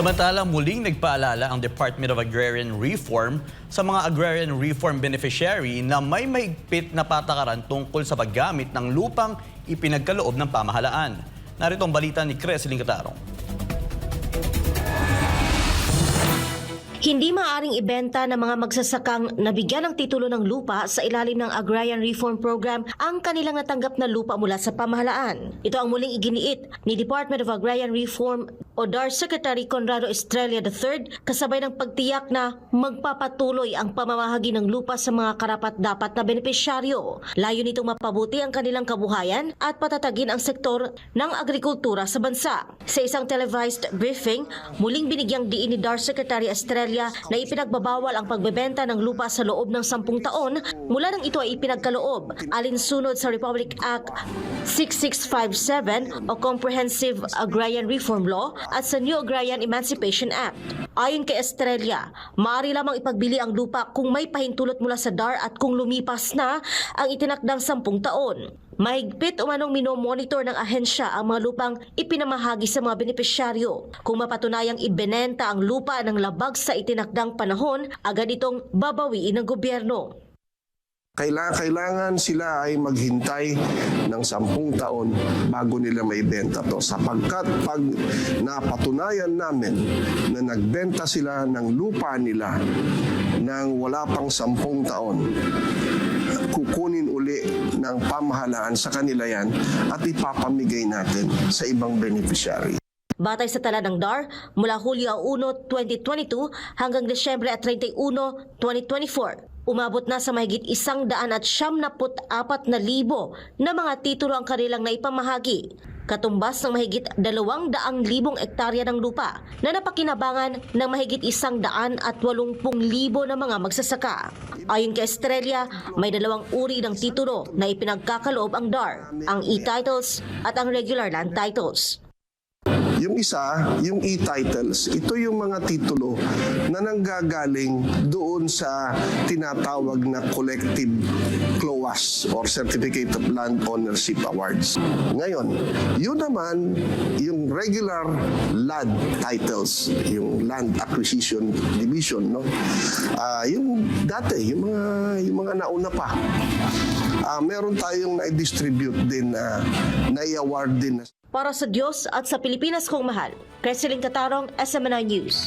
Samantalang muling nagpaalala ang Department of Agrarian Reform sa mga agrarian reform beneficiary na may mahigpit na patakaran tungkol sa paggamit ng lupang ipinagkaloob ng pamahalaan. Narito ang balita ni Creslin Catarong. Hindi maaaring ibenta ng mga magsasakang nabigyan ng titulo ng lupa sa ilalim ng Agrarian Reform Program ang kanilang natanggap na lupa mula sa pamahalaan. Ito ang muling iginiit ni Department of Agrarian Reform o DAR Secretary Conrado Estrella III kasabay ng pagtiyak na magpapatuloy ang pamamahagi ng lupa sa mga karapat-dapat na benepisyaryo. Layo nitong mapabuti ang kanilang kabuhayan at patatagin ang sektor ng agrikultura sa bansa. Sa isang televised briefing, muling binigyang diin ni DAR Secretary Estrella na ipinagbabawal ang pagbebenta ng lupa sa loob ng sampung taon mula nang ito ay ipinagkaloob alinsunod sa Republic Act 6657 o Comprehensive Agrarian Reform Law at sa New Agrarian Emancipation Act. Ayon kay Estrella, maaari lamang ipagbili ang lupa kung may pahintulot mula sa DAR at kung lumipas na ang itinakdang sampung taon. Mahigpit umanong minomonitor ng ahensya ang mga lupang ipinamahagi sa mga benepisyaryo. Kung mapatunayang ibenenta ang lupa ng labag sa itinakdang panahon, agad itong babawiin ng gobyerno. Kailangan, kailangan sila ay maghintay ng sampung taon bago nila maibenta to. Sapagkat pag napatunayan namin na nagbenta sila ng lupa nila nang wala pang sampung taon, kukunin uli ng pamahalaan sa kanila yan at ipapamigay natin sa ibang beneficiary. Batay sa tala ng DAR, mula Hulyo 1, 2022 hanggang Desyembre at 31, 2024, umabot na sa mahigit isang daan at siyam apat na libo na mga titulo ang kanilang naipamahagi. Katumbas ng mahigit dalawang daang libong ektarya ng lupa na napakinabangan ng mahigit isang daan at walumpung libo na mga magsasaka. Ayon kay Estrella, may dalawang uri ng titulo na ipinagkakaloob ang DAR, ang e-titles at ang regular land titles. Yung isa, yung e-titles, ito yung mga titulo na nanggagaling doon sa tinatawag na collective CLOAS or Certificate of Land Ownership Awards. Ngayon, yun naman, yung regular land titles, yung land acquisition division, no? Ah, yung dati, yung mga yung mga nauna pa. Ah, meron tayong na-distribute din na na-award din na Para sa Diyos at sa Pilipinas kong mahal, Kreseling Katarong, SMNI News.